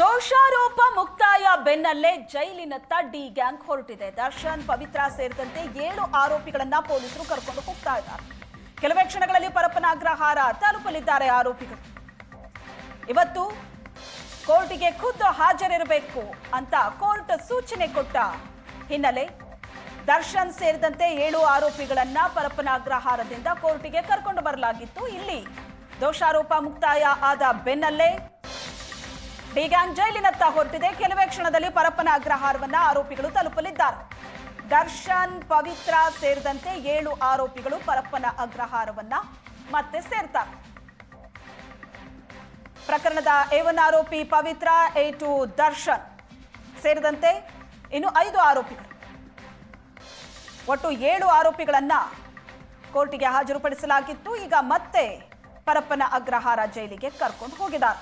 ದೋಷಾರೋಪ ಮುಕ್ತಾಯ ಬೆನ್ನಲ್ಲೇ ಜೈಲಿನತ್ತ ಡಿ ಗ್ಯಾಂಗ್ ಹೊರಟಿದೆ. ದರ್ಶನ್, ಪವಿತ್ರ ಸೇರಿದಂತೆ ಏಳು ಆರೋಪಿಗಳನ್ನ ಪೊಲೀಸರು ಕರ್ಕೊಂಡು ಹೋಗ್ತಾ ಇದ್ದಾರೆ. ಕೆಲವೇ ಕ್ಷಣಗಳಲ್ಲಿ ಪರಪ್ಪನ ಅಗ್ರಹಾರ ತಲುಪಲಿದ್ದಾರೆ ಆರೋಪಿಗಳು. ಇವತ್ತು ಕೋರ್ಟಿಗೆ ಖುದ್ದು ಹಾಜರಿರಬೇಕು ಅಂತ ಕೋರ್ಟ್ ಸೂಚನೆ ಕೊಟ್ಟ ಹಿನ್ನೆಲೆ ದರ್ಶನ್ ಸೇರಿದಂತೆ ಏಳು ಆರೋಪಿಗಳನ್ನ ಪರಪ್ಪನ ಅಗ್ರಹಾರದಿಂದ ಕೋರ್ಟಿಗೆ ಕರ್ಕೊಂಡು ಬರಲಾಗಿತ್ತು. ಇಲ್ಲಿ ದೋಷಾರೋಪ ಮುಕ್ತಾಯ ಆದ ಬೆನ್ನಲ್ಲೇ ಡಿ ಜೈಲಿನತ್ತ ಹೊರಟಿದೆ. ಕೆಲವೇ ಕ್ಷಣದಲ್ಲಿ ಪರಪ್ಪನ ಅಗ್ರಹಾರವನ್ನ ಆರೋಪಿಗಳು ತಲುಪಲಿದ್ದಾರೆ. ದರ್ಶನ್, ಪವಿತ್ರ ಸೇರಿದಂತೆ ಏಳು ಆರೋಪಿಗಳು ಪರಪ್ಪನ ಅಗ್ರಹಾರವನ್ನ ಮತ್ತೆ ಸೇರ್ತಾರೆ. ಪ್ರಕರಣದ ಏವನ್ ಆರೋಪಿ ಪವಿತ್ರ ಎ ಟು ದರ್ಶನ್ ಸೇರಿದಂತೆ ಇನ್ನು ಐದು ಆರೋಪಿಗಳು. ಒಟ್ಟು ಏಳು ಆರೋಪಿಗಳನ್ನ ಕೋರ್ಟಿಗೆ ಹಾಜರುಪಡಿಸಲಾಗಿತ್ತು. ಈಗ ಮತ್ತೆ ಪರಪ್ಪನ ಅಗ್ರಹಾರ ಜೈಲಿಗೆ ಕರ್ಕೊಂಡು ಹೋಗಿದ್ದಾರೆ.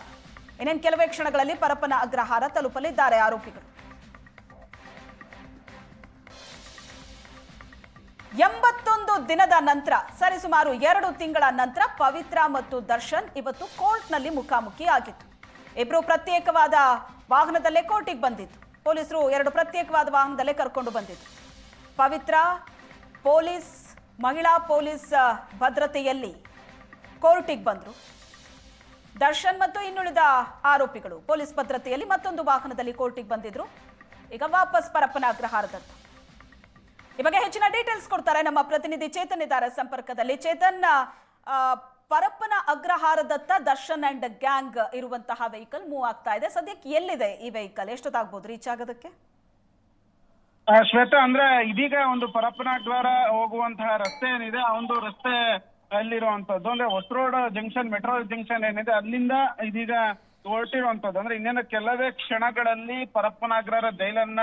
ಇನ್ನೇನು ಕೆಲವೇ ಕ್ಷಣಗಳಲ್ಲಿ ಪರಪ್ಪನ ಅಗ್ರಹಾರ ತಲುಪಲಿದ್ದಾರೆ ಆರೋಪಿಗಳು. ಎಂಬತ್ತೊಂದು ದಿನದ ನಂತರ, ಸರಿಸುಮಾರು ಎರಡು ತಿಂಗಳ ನಂತರ ಪವಿತ್ರ ಮತ್ತು ದರ್ಶನ್ ಇವತ್ತು ಕೋರ್ಟ್ನಲ್ಲಿ ಮುಖಾಮುಖಿ ಆಗಿತ್ತು ಇಬ್ರು ಪ್ರತ್ಯೇಕವಾದ ವಾಹನದಲ್ಲೇ ಕೋರ್ಟಿಗೆ ಬಂದಿತ್ತು ಪೊಲೀಸರು ಎರಡು ಪ್ರತ್ಯೇಕವಾದ ವಾಹನದಲ್ಲೇ ಕರ್ಕೊಂಡು ಬಂದಿತ್ತು ಪವಿತ್ರ ಪೊಲೀಸ್, ಮಹಿಳಾ ಪೊಲೀಸ್ ಭದ್ರತೆಯಲ್ಲಿ ಕೋರ್ಟಿಗೆ ಬಂದರು. ದರ್ಶನ್ ಮತ್ತು ಇನ್ನುಳಿದ ಆರೋಪಿಗಳು. ಪೊಲೀಸ್ ಭದ್ರತೆಯಲ್ಲಿ ಮತ್ತೊಂದು ವಾಹನದಲ್ಲಿ ಕೋರ್ಟಿಗೆ ಬಂದಿದ್ರು. ಈಗ ವಾಪಸ್ ಪರಪ್ಪನ ಅಗ್ರಹಾರದತ್ತ ಈ ಬಗ್ಗೆ ಹೆಚ್ಚಿನ ಡೀಟೇಲ್ಸ್ ಕೊಡ್ತಾರೆ ನಮ್ಮ ಪ್ರತಿನಿಧಿ ಚೇತನ್ ಇದ್ದಾರೆ ಸಂಪರ್ಕದಲ್ಲಿ. ಚೇತನ್ ಪರಪ್ಪನ ಅಗ್ರಹಾರದತ್ತ ದರ್ಶನ್ ಅಂಡ್ ಗ್ಯಾಂಗ್ ಇರುವಂತಹ ವೆಹಿಕಲ್ ಮೂವ್ ಆಗ್ತಾ ಇದೆ. ಸದ್ಯಕ್ಕೆ ಎಲ್ಲಿದೆ ಈ ವೆಹಿಕಲ್? ಎಷ್ಟೊತ್ತಾಗ್ಬೋದು ರೀಚ್ ಆಗೋದಕ್ಕೆ? ಶ್ವೇತಾ, ಅಂದ್ರೆ ಇದೀಗ ಒಂದು ಪರಪ್ಪನಾಗ್ವಾರ ಹೋಗುವಂತಹ ರಸ್ತೆ ಏನಿದೆ, ಆ ಒಂದು ರಸ್ತೆ ಅಲ್ಲಿರುವಂತದ್ದು. ಅಂದ್ರೆ ಹೊಸ ರೋಡ್ ಜಂಕ್ಷನ್ ಮೆಟ್ರೋ ಜಂಕ್ಷನ್ ಏನಿದೆ, ಅಲ್ಲಿಂದ ಇದೀಗ ಹೊರಟಿರುವಂತದ್ದು. ಅಂದ್ರೆ ಇನ್ನೇನು ಕೆಲವೇ ಕ್ಷಣಗಳಲ್ಲಿ ಪರಪ್ಪನಾಗ್ರರ ಜೈಲನ್ನ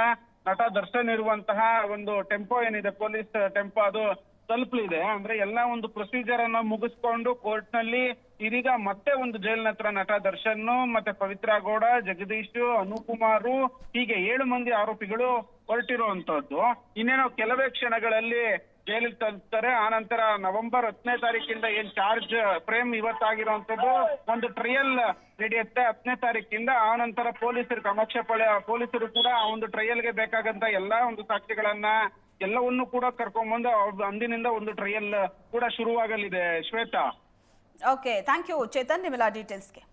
ನಟ ದರ್ಶನ್ ಇರುವಂತಹ ಒಂದು ಟೆಂಪೋ ಏನಿದೆ, ಪೊಲೀಸ್ ಟೆಂಪೋ, ಅದು ತಲುಪಲಿದೆ. ಅಂದ್ರೆ ಎಲ್ಲಾ ಒಂದು ಪ್ರೊಸೀಜರ್ ಅನ್ನ ಮುಗಿಸ್ಕೊಂಡು ಕೋರ್ಟ್ನಲ್ಲಿ ಇದೀಗ ಮತ್ತೆ ಒಂದು ಜೈಲಿನ ಹತ್ರ ನಟ ದರ್ಶನ್ ಮತ್ತೆ ಪವಿತ್ರ ಗೌಡ, ಜಗದೀಶ್, ಅನುಕುಮಾರು, ಹೀಗೆ ಏಳು ಮಂದಿ ಆರೋಪಿಗಳು ಹೊರಟಿರುವಂತದ್ದು. ಇನ್ನೇನೋ ಕೆಲವೇ ಕ್ಷಣಗಳಲ್ಲಿ ಜೈಲಿಗೆ ತಲುಪ್ತಾರೆ ಆ ನಂತರ ನವೆಂಬರ್ ಹತ್ತನೇ ತಾರೀಕಿಂದ ಏನ್ ಚಾರ್ಜ್ ಫ್ರೇಮ್ ಇವತ್ತಾಗಿರುವಂತದ್ದು ಒಂದು ಟ್ರಯಲ್ ನಡೆಯುತ್ತೆ ಹತ್ತನೇ ತಾರೀಕಿಂದ. ಆ ನಂತರ ಪೊಲೀಸರು ಕಮಾಕ್ಷ ಪೊಲೀಸರು ಕೂಡ ಆ ಒಂದು ಟ್ರಯಲ್ಗೆ ಬೇಕಾಗಂತ ಎಲ್ಲಾ ಒಂದು ಸಾಕ್ಷಿಗಳನ್ನ, ಎಲ್ಲವನ್ನು ಕೂಡ ಕರ್ಕೊಂಡ್ಬಂದು ಅಂದಿನಿಂದ ಒಂದು ಟ್ರಯಲ್ ಕೂಡ ಶುರುವಾಗಲಿದೆ. Shweta? Okay thank you Chetan, ನಿಮ್ಮೆಲ್ಲ ಡೀಟೇಲ್ಸ್ಗೆ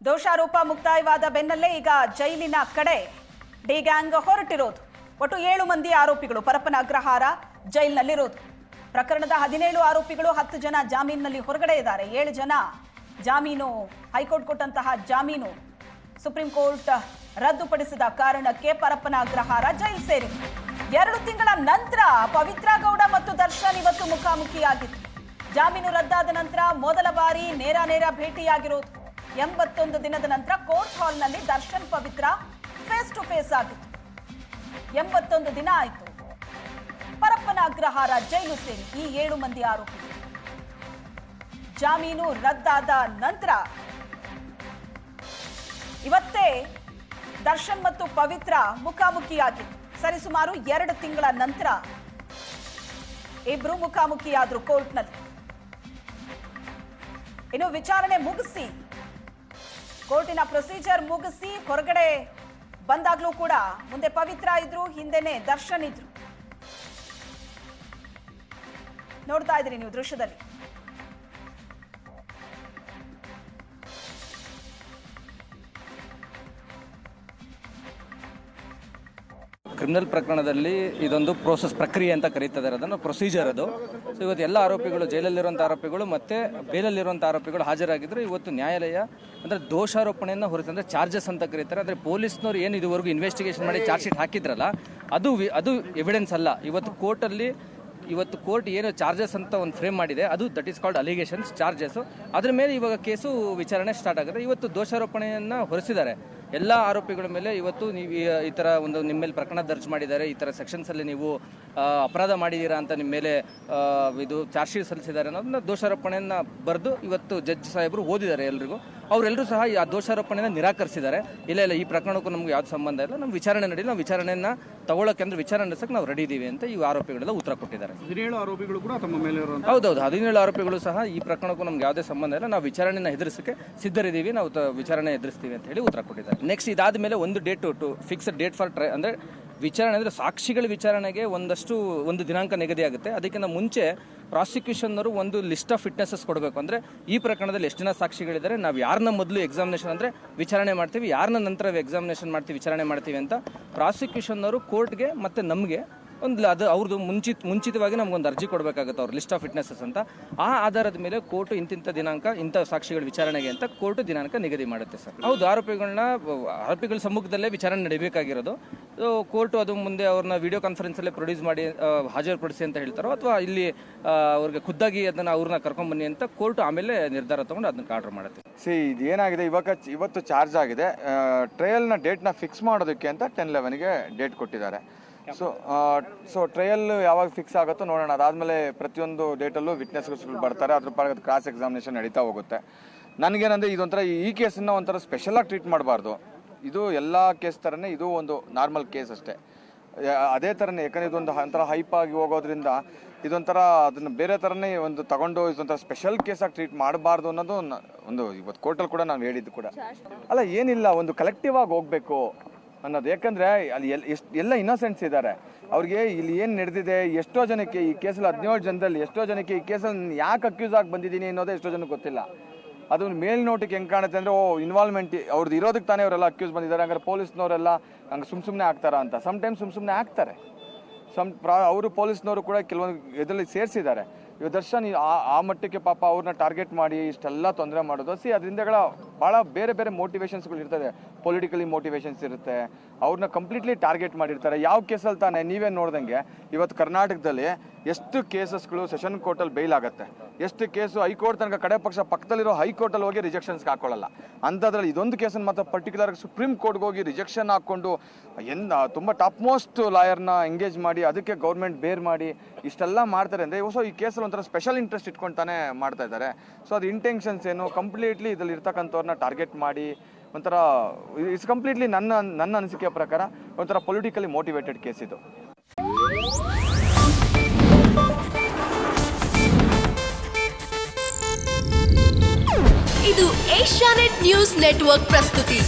ದೋಷಾರೋಪ ಮುಕ್ತಾಯವಾದ ಬೆನ್ನಲ್ಲೇ ಈಗ ಜೈಲಿನ ಕಡೆ ಡಿ ಗ್ಯಾಂಗ್ ಹೊರಟಿರೋದು. ಒಟ್ಟು ಏಳು ಮಂದಿ ಆರೋಪಿಗಳು ಪರಪ್ಪನ ಅಗ್ರಹಾರ ಜೈಲಿನಲ್ಲಿರೋದು. ಪ್ರಕರಣದ ಹದಿನೇಳು ಆರೋಪಿಗಳು ಹತ್ತು ಜನ ಜಾಮೀನಿನಲ್ಲಿ ಹೊರಗಡೆ ಇದ್ದಾರೆ. ಏಳು ಜನ ಜಾಮೀನು, ಹೈಕೋರ್ಟ್ ಕೊಟ್ಟಂತಹ ಜಾಮೀನು ಸುಪ್ರೀಂ ಕೋರ್ಟ್ ರದ್ದುಪಡಿಸಿದ ಕಾರಣಕ್ಕೆ ಪರಪ್ಪನ ಅಗ್ರಹಾರ ಜೈಲ್ ಸೇರಿ. ಎರಡು ತಿಂಗಳ ನಂತರ ಪವಿತ್ರ ಗೌಡ ಮತ್ತು ದರ್ಶನ್ ಇವತ್ತು ಮುಖಾಮುಖಿಯಾಗಿತ್ತು ಜಾಮೀನು ರದ್ದಾದ ನಂತರ ಮೊದಲ ಬಾರಿ ನೇರ ನೇರ ಭೇಟಿಯಾಗಿರೋದು. ಎಂಬತ್ತೊಂದು ದಿನದ ನಂತರ ಕೋರ್ಟ್ ಹಾಲ್ನಲ್ಲಿ Darshan Pavithra face to face ಆಗಿತ್ತು ಎಂಬತ್ತೊಂದು ದಿನ ಆಯಿತು. ಪರಪ್ಪನ ಅಗ್ರಹಾರ ಜೈಲು ಸೇರಿ ಈ ಏಳು ಮಂದಿ ಆರೋಪಿ. ಜಾಮೀನು ರದ್ದಾದ ನಂತರ ಇವತ್ತೇ ದರ್ಶನ್ ಮತ್ತು ಪವಿತ್ರ ಮುಖಾಮುಖಿಯಾಗಿ ಸರಿಸುಮಾರು ಎರಡು ತಿಂಗಳ ನಂತರ ಇಬ್ರು ಮುಖಾಮುಖಿಯಾದ್ರು ಕೋರ್ಟ್ನಲ್ಲಿ. ಇನ್ನು ವಿಚಾರಣೆ ಮುಗಿಸಿ, ಕೋರ್ಟಿನ ಪ್ರೊಸೀಜರ್ ಮುಗಿಸಿ, ಹೊರಗಡೆ ಬಂದಾಗ್ಲೂ ಕೂಡ ಮುಂದೆ ಪವಿತ್ರ ಇದ್ರು ಹಿಂದೆನೆ ದರ್ಶನ್ ಇದ್ರು. ನೋಡ್ತಾ ಇದ್ರಿ ನೀವು ದೃಶ್ಯದಲ್ಲಿ. ಕ್ರಿಮಿನಲ್ ಪ್ರಕರಣದಲ್ಲಿ ಇದೊಂದು ಪ್ರೋಸೆಸ್ ಪ್ರಕ್ರಿಯೆ ಅಂತ ಕರೀತಾರೆ ಅದನ್ನು ಪ್ರೊಸೀಜರ್ ಅದು. ಸೊ ಇವತ್ತು ಎಲ್ಲ ಆರೋಪಿಗಳು ಜೈಲಲ್ಲಿರುವಂಥ ಆರೋಪಿಗಳು ಮತ್ತೆ ಬೇಲಲ್ಲಿರುವಂಥ ಆರೋಪಿಗಳು ಹಾಜರಾಗಿದ್ದರು ಇವತ್ತು ನ್ಯಾಯಾಲಯ ಅಂದರೆ ದೋಷಾರೋಪಣೆಯನ್ನು ಹೊರತು ಅಂದರೆ ಚಾರ್ಜಸ್ ಅಂತ ಕರೀತಾರೆ. ಅಂದರೆ ಪೊಲೀಸ್ನವ್ರು ಏನು ಇದುವರೆಗೂ ಇನ್ವೆಸ್ಟಿಗೇಷನ್ ಮಾಡಿ ಚಾರ್ಜ್ ಶೀಟ್ ಹಾಕಿದ್ರಲ್ಲ, ಅದು ಅದು ಎವಿಡೆನ್ಸ್ ಅಲ್ಲ. ಇವತ್ತು ಕೋರ್ಟಲ್ಲಿ ಇವತ್ತು ಕೋರ್ಟ್ ಏನು ಚಾರ್ಜಸ್ ಅಂತ ಒಂದು ಫ್ರೇಮ್ ಮಾಡಿದೆ. ಅದು that is called allegations charges ಅದ್ರ ಮೇಲೆ ಇವಾಗ ಕೇಸು ವಿಚಾರಣೆ ಸ್ಟಾರ್ಟ್ ಆಗುತ್ತೆ. ಇವತ್ತು ದೋಷಾರೋಪಣೆಯನ್ನು ಹೊರಿಸಿದ್ದಾರೆ. ಎಲ್ಲ ಆರೋಪಿಗಳ ಮೇಲೆ ಇವತ್ತು ನೀವು ಈ- ಥರ ಒಂದು ನಿಮ್ಮ ಮೇಲೆ ಪ್ರಕರಣ ದರ್ಜ್ ಮಾಡಿದ್ದಾರೆ, ಈ ಥರ ಸೆಕ್ಷನ್ಸಲ್ಲಿ ನೀವು ಅಪರಾಧ ಮಾಡಿದ್ದೀರಾ ಅಂತ ನಿಮ್ಮ ಮೇಲೆ ಇದು ಚಾರ್ಜ್ ಶೀಟ್ ಸಲ್ಲಿಸಿದ್ದಾರೆ ಅನ್ನೋದನ್ನ ದೋಷಾರೋಪಣೆಯನ್ನು ಬರೆದು ಇವತ್ತು ಜಡ್ಜ್ ಸಾಹೇಬರು ಓದಿದ್ದಾರೆ ಎಲ್ರಿಗೂ. ಅವರೆಲ್ಲರೂ ಸಹ ಈ ಆ ದೋಷಾರೋಪಣೆನ ನಿರಾಕರಿಸಿದ್ದಾರೆ. ಇಲ್ಲ ಇಲ್ಲ ಈ ಪ್ರಕರಣಕ್ಕೂ ನಮ್ಗೆ ಯಾವ್ದು ಸಂಬಂಧ ಇಲ್ಲ. ನಮ್ಮ ವಿಚಾರಣೆ ನಡೀಲಿ. ನಾವು ವಿಚಾರಣೆಯನ್ನ ತಗೊಳ್ಳೋಕೆ ಅಂದ್ರೆ ವಿಚಾರಣೆ ನಡೆಸಕ್ಕೆ ನಾವು ರೆಡಿ ಇದ್ದೀವಿ ಅಂತ ಈ ಆರೋಪಿಗಳೆಲ್ಲ ಉತ್ತರ ಕೊಟ್ಟಿದ್ದಾರೆ. ಹದಿನೇಳು ಆರೋಪಿಗಳು ಕೂಡ ತಮ್ಮ ಮೇಲೆ ಹೌದೌದು. ಹದಿನೇಳು ಆರೋಪಿಗಳು ಸಹ ಈ ಪ್ರಕರಣಕ್ಕೂ ನಮ್ಗೆ ಯಾವುದೇ ಸಂಬಂಧ ಇಲ್ಲ. ನಾವು ವಿಚಾರಣೆನ ಎದುರಿಸಕ್ಕೆ ಸಿದ್ಧರಿದ್ದೀವಿ. ನಾವು ವಿಚಾರಣೆ ಎದುರಿಸ್ತೀವಿ ಅಂತ ಹೇಳಿ ಉತ್ತರ ಕೊಟ್ಟಿದ್ದಾರೆ. ನೆಕ್ಸ್ಟ್ ಇದಾದ ಮೇಲೆ ಒಂದು date to fix date for try ಅಂದರೆ ವಿಚಾರಣೆ ಅಂದರೆ ಸಾಕ್ಷಿಗಳ ವಿಚಾರಣೆಗೆ ಒಂದಷ್ಟು ಒಂದು ದಿನಾಂಕ ನಿಗದಿಯಾಗುತ್ತೆ ಅದಕ್ಕಿಂತ ಮುಂಚೆ ಪ್ರಾಸಿಕ್ಯೂಷನ್ನವರು ಒಂದು ಲಿಸ್ಟ್ ಆಫ್ ಫಿಟ್ನೆಸಸ್ ಕೊಡಬೇಕು. ಅಂದರೆ ಈ ಪ್ರಕರಣದಲ್ಲಿ ಎಷ್ಟು ಜನ ಸಾಕ್ಷಿಗಳಿದ್ದಾರೆ, ನಾವು ಯಾರನ್ನ ಮೊದಲು ಎಕ್ಸಾಮಿನೇಷನ್ ಅಂದರೆ ವಿಚಾರಣೆ ಮಾಡ್ತೀವಿ ಯಾರನ್ನ ನಂತರ ಎಕ್ಸಾಮಿನೇಷನ್ ಮಾಡ್ತೀವಿ, ವಿಚಾರಣೆ ಮಾಡ್ತೀವಿ ಅಂತ ಪ್ರಾಸಿಕ್ಯೂಷನ್ನವರು ಕೋರ್ಟ್ಗೆ ಮತ್ತು ನಮಗೆ ಒಂದು ಅದು ಅವ್ರದ್ದು ಮುಂಚಿತ ಮುಂಚಿತವಾಗಿ ನಮ್ಗೊಂದು ಅರ್ಜಿ ಕೊಡಬೇಕಾಗುತ್ತೆ ಅವ್ರ ಲಿಸ್ಟ್ ಆಫ್ ಫಿಟ್ನೆಸಸ್ ಅಂತ. ಆ ಆಧಾರದ ಮೇಲೆ ಕೋರ್ಟ್ ಇಂತಿಂಥ ದಿನಾಂಕ ಇಂಥ ಸಾಕ್ಷಿಗಳ ವಿಚಾರಣೆಗೆ ಅಂತ ಕೋರ್ಟ್ ದಿನಾಂಕ ನಿಗದಿ ಮಾಡುತ್ತೆ ಸರ್. ಹೌದು ಆರೋಪಿಗಳನ್ನ ಆರೋಪಿಗಳ ಸಮ್ಮುಖದಲ್ಲೇ ವಿಚಾರಣೆ ನಡೀಬೇಕಾಗಿರೋದು. ಕೋರ್ಟ್ ಅದು ಮುಂದೆ ಅವ್ರನ್ನ ವಿಡಿಯೋ ಕಾನ್ಫರೆನ್ಸಲ್ಲೇ ಪ್ರೊಡ್ಯೂಸ್ ಮಾಡಿ ಹಾಜರುಪಡಿಸಿ ಅಂತ ಹೇಳ್ತಾರೋ ಅಥವಾ ಇಲ್ಲಿ ಅವ್ರಿಗೆ ಖುದ್ದಾಗಿ ಅದನ್ನು ಅವ್ರನ್ನ ಕರ್ಕೊಂಡ್ಬನ್ನಿ ಅಂತ ಕೋರ್ಟ್ ಆಮೇಲೆ ನಿರ್ಧಾರ ತಗೊಂಡು ಅದನ್ನ ಆರ್ಡರ್ ಮಾಡುತ್ತೆ. ಸಿ ಇದು ಏನಾಗಿದೆ ಇವಾಗ ಇವತ್ತು ಚಾರ್ಜ್ ಆಗಿದೆ. ಟ್ರಯಲ್ನ ಡೇಟ್ನ ಫಿಕ್ಸ್ ಮಾಡೋದಕ್ಕೆ ಅಂತ ಟೆನ್ ಲೆವೆನ್ಗೆ ಡೇಟ್ ಕೊಟ್ಟಿದ್ದಾರೆ. ಸೊ ಸೊ ಟ್ರಯಲ್ ಯಾವಾಗ ಫಿಕ್ಸ್ ಆಗುತ್ತೋ ನೋಡೋಣ. ಅದಾದಮೇಲೆ ಪ್ರತಿಯೊಂದು ಡೇಟಲ್ಲೂ ವಿಟ್ನೆಸ್ಗಳು ಬರ್ತಾರೆ. ಅದ್ರ ಪರ ಕ್ರಾಸ್ ಎಕ್ಸಾಮಿನೇಷನ್ ನಡೀತಾ ಹೋಗುತ್ತೆ. ನನಗೇನಂದ್ರೆ ಇದೊಂಥರ ಈ ಕೇಸನ್ನ ಒಂಥರ ಸ್ಪೆಷಲಾಗಿ ಟ್ರೀಟ್ ಮಾಡಬಾರ್ದು. ಇದು ಎಲ್ಲ ಕೇಸ್ ಥರನೇ ಇದು ಒಂದು ನಾರ್ಮಲ್ ಕೇಸ್ ಅಷ್ಟೇ. ಅದೇ ಥರನೇ ಯಾಕಂದರೆ ಇದೊಂದು ಒಂಥರ ಹೈಪ್ ಆಗಿ ಹೋಗೋದ್ರಿಂದ ಇದೊಂಥರ ಅದನ್ನು ಬೇರೆ ಥರನೇ ಒಂದು ತಗೊಂಡು ಇದೊಂಥರ ಸ್ಪೆಷಲ್ ಕೇಸಾಗಿ ಟ್ರೀಟ್ ಮಾಡಬಾರ್ದು ಅನ್ನೋದು ನ- ಒಂದು ಇವತ್ತು ಕೋರ್ಟಲ್ಲಿ ಕೂಡ ನಾವು ಹೇಳಿದ್ದು ಕೂಡ. ಅಲ್ಲ ಏನಿಲ್ಲ ಒಂದು ಕಲೆಕ್ಟಿವ್ ಆಗಿ ಹೋಗ್ಬೇಕು. ಅನ್ನೋದು. ಯಾಕಂದ್ರೆ ಅಲ್ಲಿ ಎಲ್ಲ ಇನ್ನೋಸೆಂಟ್ಸ್ ಇದ್ದಾರೆ ಅವ್ರಿಗೆ ಇಲ್ಲಿ ಏನು ನಡೆದಿದೆ, ಎಷ್ಟೋ ಜನಕ್ಕೆ ಈ ಕೇಸಲ್ಲಿ ಹದಿನೇಳು ಜನದಲ್ಲಿ ಎಷ್ಟೋ ಜನಕ್ಕೆ ಈ ಕೇಸಲ್ಲಿ ಯಾಕೆ ಅಕ್ಯೂಸ್ ಆಗಿ ಬಂದಿದ್ದೀನಿ ಅನ್ನೋದೇ ಎಷ್ಟೋ ಜನಕ್ಕೆ ಗೊತ್ತಿಲ್ಲ. ಅದು ಮೇಲ್ನೋಟಕ್ಕೆ ಹೆಂಗೆ ಕಾಣುತ್ತೆ ಅಂದರೆ, ಓ ಇನ್ವಾಲ್ವ್ಮೆಂಟ್ ಅವ್ರದ್ದು ಇರೋದಕ್ಕೆ ತಾನೇ ಅವರೆಲ್ಲ ಅಕ್ಯೂಸ್ ಬಂದಿದ್ದಾರೆ. ಹಂಗಾರೆ ಪೊಲೀಸ್ನವರೆಲ್ಲ ಹಂಗೆ ಸುಮ್ ಸುಮ್ಮನೆ ಆಗ್ತಾರ ಅಂತ. ಸಮ್ ಟೈಮ್ ಸುಮ್ ಸುಮ್ಮನೆ ಆಗ್ತಾರೆ. ಸಮ್ ಪ್ರಾ ಅವರು ಪೊಲೀಸ್ನವರು ಕೂಡ ಕೆಲವೊಂದು ಇದರಲ್ಲಿ ಸೇರಿಸಿದ್ದಾರೆ. ಇವಾಗ ದರ್ಶನ್ ಆ ಆ ಮಟ್ಟಕ್ಕೆ ಪಾಪ ಅವ್ರನ್ನ ಟಾರ್ಗೆಟ್ ಮಾಡಿ ಇಷ್ಟೆಲ್ಲ ತೊಂದರೆ ಮಾಡೋದು. ಸಿ ಅದರಿಂದಗಳ ಭಾಳ ಬೇರೆ ಬೇರೆ ಮೋಟಿವೇಶನ್ಸ್ಗಳು ಇರ್ತದೆ. ಪೊಲಿಟಿಕಲಿ ಮೋಟಿವೇಶನ್ಸ್ ಇರುತ್ತೆ. ಅವ್ರನ್ನ ಕಂಪ್ಲೀಟ್ಲಿ ಟಾರ್ಗೆಟ್ ಮಾಡಿರ್ತಾರೆ. ಯಾವ ಕೇಸಲ್ಲಿ ತಾನೇ ನೀವೇ ನೋಡ್ದಂಗೆ ಇವತ್ತು ಕರ್ನಾಟಕದಲ್ಲಿ ಎಷ್ಟು ಕೇಸಸ್ಗಳು ಸೆಷನ್ ಕೋರ್ಟಲ್ಲಿ ಬೈಲ್ ಆಗುತ್ತೆ. ಎಷ್ಟು ಕೇಸು ಹೈಕೋರ್ಟ್ ತನಕ ಕಡೆ ಪಕ್ಷ ಪಕ್ಕದಲ್ಲಿರೋ ಹೈಕೋರ್ಟಲ್ಲಿ ಹೋಗಿ ರಿಜೆಕ್ಷನ್ಸ್ಗೆ ಹಾಕೊಳ್ಳಲ್ಲ. ಅಂಥದ್ರಲ್ಲಿ ಇದೊಂದು ಕೇಸನ್ನು ಮಾತ್ರ ಪರ್ಟಿಕ್ಯುಲರ್ ಸುಪ್ರೀಂ ಕೋರ್ಟ್ಗೆ ಹೋಗಿ ರಿಜೆಕ್ಷನ್ ಹಾಕ್ಕೊಂಡು, ಎನ್ ತುಂಬ ಟಾಪ್ ಮೋಸ್ಟ್ ಲಾಯರ್ನ ಎಂಗೇಜ್ ಮಾಡಿ, ಅದಕ್ಕೆ ಗೌರ್ಮೆಂಟ್ ಬೇರ್ ಮಾಡಿ, ಇಷ್ಟೆಲ್ಲ ಮಾಡ್ತಾರೆ. ಅಂದರೆ ಸೊ ಈ ಕೇಸಲ್ಲಿ ಒಂಥರ ಸ್ಪೆಷಲ್ ಇಂಟ್ರೆಸ್ಟ್ ಇಟ್ಕೊಂಡು ತಾನೇ ಮಾಡ್ತಾ ಇದ್ದಾರೆ. ಸೊ ಅದು ಇಂಟೆನ್ಷನ್ಸ್ ಏನು ಕಂಪ್ಲೀಟ್ಲಿ ಇದರಲ್ಲಿ ಇರ್ತಕ್ಕಂಥವ್ರನ್ನ ಟಾರ್ಗೆಟ್ ಮಾಡಿ ಒಂಥರ ಇಟ್ಸ್ ಕಂಪ್ಲೀಟ್ಲಿ ನನ್ನ ನನ್ನ ಅನಿಸಿಕೆಯ ಪ್ರಕಾರ ಒಂಥರ ಪೊಲಿಟಿಕಲಿ ಮೋಟಿವೇಟೆಡ್ ಕೇಸ್ ಇದು. ಇದು ಏಷ್ಯಾನೆಟ್ ನ್ಯೂಸ್ ನೆಟ್ವರ್ಕ್ ಪ್ರಸ್ತುತಿ.